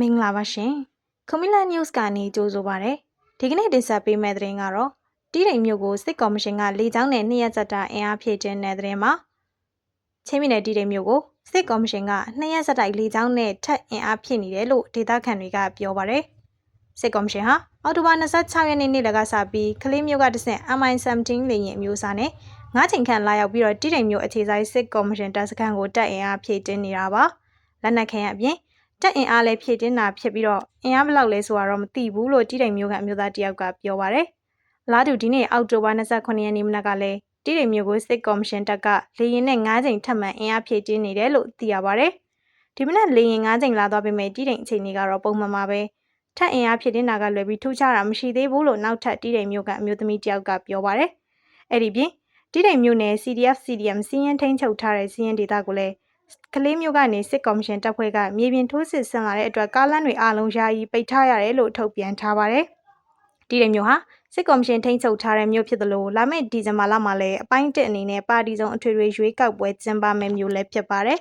မင်္ဂလာပါရှင်။ကွန်မီလာ news ကနေကြိုဆိုပါရစေ။ဒီကနေ့တင်ဆက်ပေးမယ့်သတင်းကတော့တီးတိမ်မြို့ကိုစစ်ကော်မရှင်ကလေကြောင်းနဲ့နှစ်ရက်ဆက်တာအင်အားဖြည့်ခြင်းတဲ့သတင်းမှာချင်းပြည်နယ်တီးတိမ်မြို့ကိုစစ်ကော်မရှင်ကနှစ်ရက်ဆက်တိုက်လေကြောင်းနဲ့ထပ်အင်အားဖြည့်နေတယ်လို့ဒေသခံတွေကပြောပါရယ်။စစ်ကော်မရှင်ဟာအောက်တိုဘာ26ရက်နေ့နေ့လကစပြီးကလေးမြို့ကတဆင့် MI17 လေယာဉ်အမျိုးအစားနဲ့ငါးချိန်ခန့်လာရောက်ပြီးတော့တီးတိမ်မြို့အခြေဆိုင်စစ်ကော်မရှင်တပ်စခန်းကိုတပ်အင်အားဖြည့်တင်းနေတာပါ။လက်နက်ခဲအပြင် တက်အင်အားလည်းဖြည့်တင်းတာဖြစ်ပြီးတော့အင်အားဘယ်လောက်လဲဆိုတာတော့မသိဘူးလို့တီးတိမ်မျိုးကအမျိုးသားတယောက်ကပြောပါရယ်။အလားတူဒီနေ့အောက်တိုဘာ29ရက်နေ့မနက်ကလည်းတီးတိမ်မျိုးကိုစစ်ကော်မရှင်တပ်ကလေရင်နဲ့9ချိန်ထပ်မံအင်အားဖြည့်တင်းနေတယ်လို့သိရပါရယ်။ဒီမနက်လေရင်9ချိန်လာသွားပေမဲ့တီးတိမ်အချိန်တွေကတော့ပုံမှန်ပါပဲ။ထပ်အင်အားဖြည့်တင်းတာကလွယ်ပြီးထူးခြားတာမရှိသေးဘူးလို့နောက်ထပ်တီးတိမ်မျိုးကအမျိုးသမီးတယောက်ကပြောပါရယ်။အဲ့ဒီပြင်တီးတိမ်မျိုးနယ် CDF CDM စီးရင်ထိန်းချုပ်ထားတဲ့စီးရင်ဒေတာကိုလည်း ကလေးမျိုးကနေစစ်ကော်မရှင်တပ်ဖွဲ့ကမြေပြင်ထိုးစစ်ဆင်လာတဲ့အတွက်ကားလမ်းတွေအလုံးယာယီပိတ်ထားရတယ်လို့ထုတ်ပြန်ထားပါတယ်။ဒီရမျိုးဟာစစ်ကော်မရှင်ထိန်းချုပ်ထားတဲ့မျိုးဖြစ်သလိုလာမယ့်ဒီဇင်ဘာလမှာလည်းအပိုင်းတက်အနေနဲ့ပါတီစုံအထွေထွေရွေးကောက်ပွဲကျင်းပမယ်မျိုးလည်းဖြစ်ပါတယ်